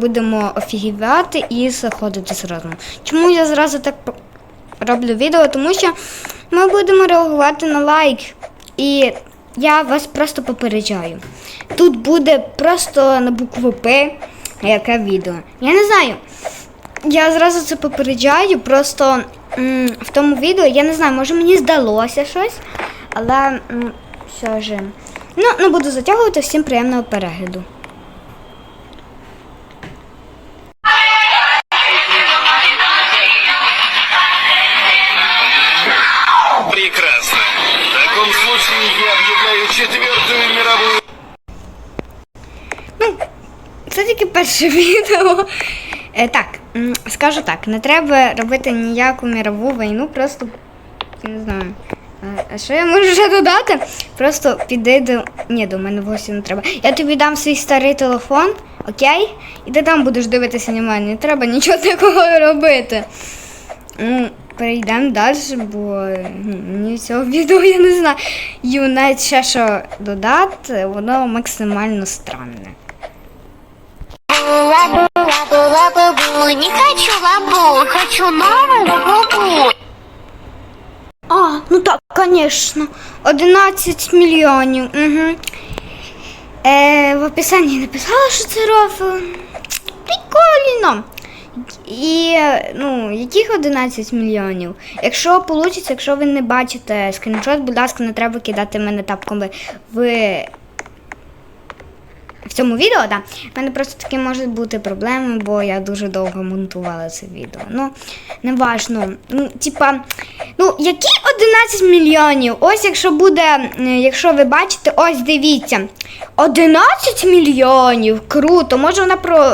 будемо офігівати і заходити зразу. Чому я зразу так роблю відео? Тому що ми будемо реагувати на лайк. І я вас просто попереджаю. Тут буде просто на букву П яке відео. Я не знаю. Я зразу це попереджаю, просто м, в тому відео, я не знаю, може мені здалося щось, але м, все ж. Ну, не буду затягувати, всім приємного перегляду. Перше відео. Е, так, скажу так, не треба робити ніяку мірову війну, просто не знаю. Е, А що я можу ще додати? Просто піди до. Ні, до мене вовсі не треба. Я тобі дам свій старий телефон, окей? І ти там будеш дивитися мене. Не треба нічого такого робити. Ну, перейдемо далі, бо ну, мені цього відео я не знаю. І навіть ще що додати, воно максимально странне. Лабу, лабу, лабу, бу. Не хочу лабу, хочу новую бубу. А, ну так, звісно. 11 мільйонів. Угу. Е, в описанні написала, що це рофл. Прикольно. І ну, яких 11 мільйонів? Якщо вийде, якщо ви не бачите скріншот, будь ласка, не треба кидати мене тапками в цьому відео, да, в мене просто такі можуть бути проблеми, бо я дуже довго монтувала це відео. Ну, не важно. Ну, типа, ну, які 11 мільйонів? Ось якщо буде, якщо ви бачите, ось дивіться. 11 мільйонів! Круто! Може вона про,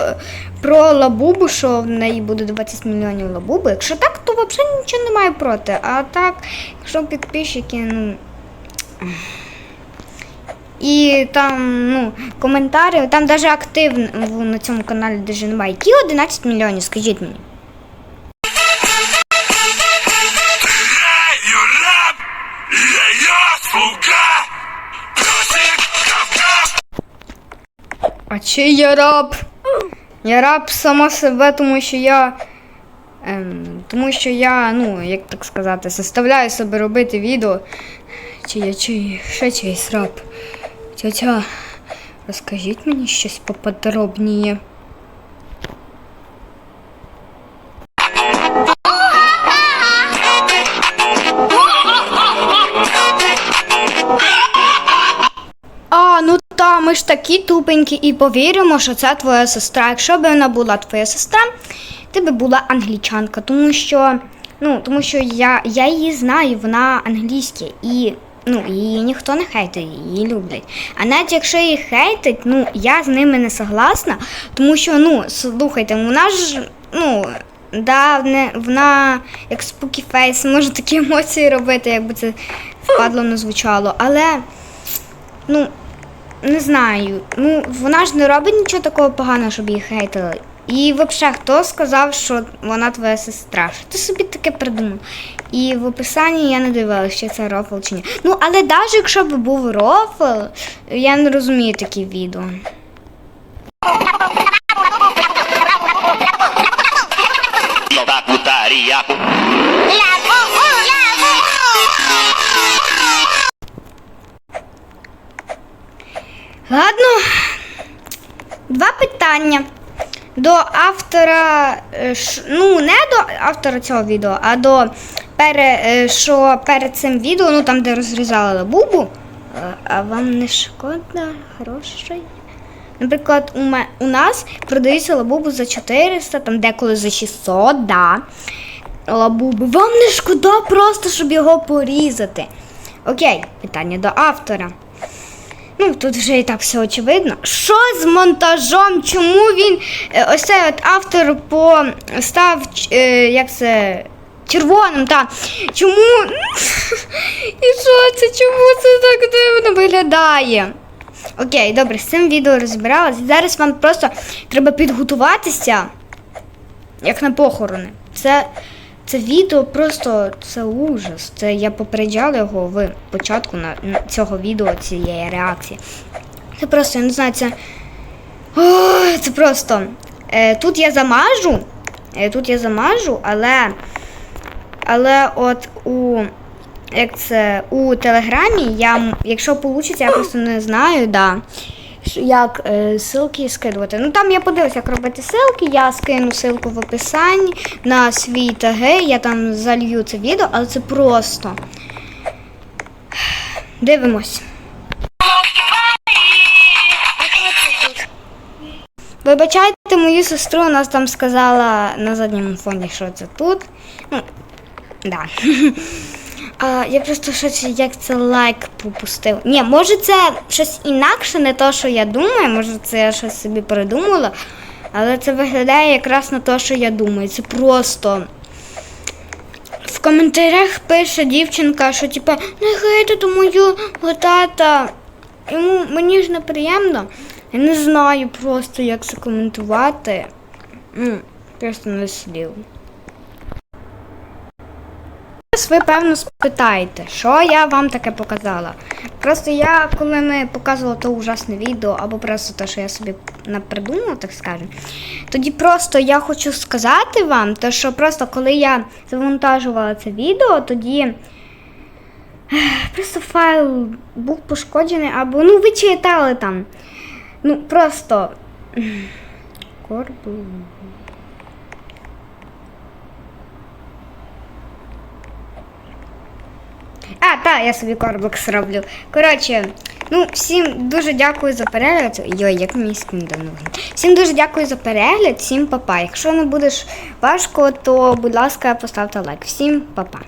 про лабубу, що в неї буде 20 мільйонів лабуби. Якщо так, то взагалі нічого немає проти. А так, якщо підписчики, ну. І там, ну, коментарі, там навіть активно на цьому каналі даже немає. Які 11 мільйонів, скажіть мені. А чи я раб? Я раб сама себе, тому що я. Ем, тому що я, ну, як так сказати, заставляю себе робити відео. Чи я чи ще чийсь раб. Тетя, розкажіть мені щось поподробніше. А, ну та, ми ж такі тупенькі і повіримо, що це твоя сестра. Якщо б вона була твоя сестра, ти би була англічанка, тому що, ну, тому що я, я її знаю, вона англійська і. Ну, її ніхто не хейтить, її люблять. А навіть якщо її хейтить, ну я з ними не согласна, тому що, ну, слухайте, вона ж, ну, да, не, вона як спукі фейс, може такі емоції робити, якби це впадло не звучало. Але, ну, не знаю. Ну, вона ж не робить нічого такого поганого, щоб її хейтили. І взагалі, хто сказав, що вона твоя сестра? Ти собі таке придумав? І в описанні я не дивилася, чи це рофл чи ні. Ну, але навіть якщо б був рофл, я не розумію такі відео. Ладно, два питання. До автора, е, ну не до автора цього відео, а до пере, е, що перед цим відео, ну там, де розрізали бубу. Е, А вам не шкода грошей? Наприклад, у, ме, у нас продаються лабубу за 400, там деколи за 600, да. Лабуби. Вам не шкода просто, щоб його порізати. Окей, питання до автора. Ну, тут вже і так все очевидно. Що з монтажом? Чому він е, ось цей от автор постав, е, як це, червоним, та чому? І що це? Чому це так дивно виглядає? Окей, добре, з цим відео розбиралась. Зараз вам просто треба підготуватися, як на похорони. Це, це відео просто це ужас. Це я попереджала його в початку на, на цього відео, цієї реакції. Це просто, я не знаю, це. О, це просто. Е, тут я замажу. Е, тут я замажу, але. Але от у. Як це у Телеграмі, я, якщо вийде, я просто не знаю, да, як е, ссылки скидувати. Ну там я подивлюся, як робити ссылки, я скину ссылку в описанні на свій ТГ, я там залью це відео, але це просто. Дивимось. Вибачайте мою сестру, у нас там сказала на задньому фоні, що це тут. Ну, да. А, я просто щось як це лайк пропустив. Ні, може це щось інакше, не то, що я думаю, може це я щось собі придумала. Але це виглядає якраз на те, що я думаю. Це просто. В коментарях пише дівчинка, що типа не хейтите мою тата. Йому мені ж неприємно. Я не знаю просто, як це коментувати. Просто не слів. Зараз ви, певно, спитаєте, що я вам таке показала. Просто я, коли ми показувала то ужасне відео, або просто те, що я собі напридумала, так скажемо, тоді просто я хочу сказати вам, те, що просто коли я завантажувала це відео, тоді просто файл був пошкоджений, або ну ви читали там. Ну просто. Корбу. А, так, я собі корблекс роблю. Коротше, ну, всім дуже дякую за перегляд. Йой, як мій скін. Всім дуже дякую за перегляд, всім папа. Якщо не будеш важко, то будь ласка, поставте лайк. Всім папа.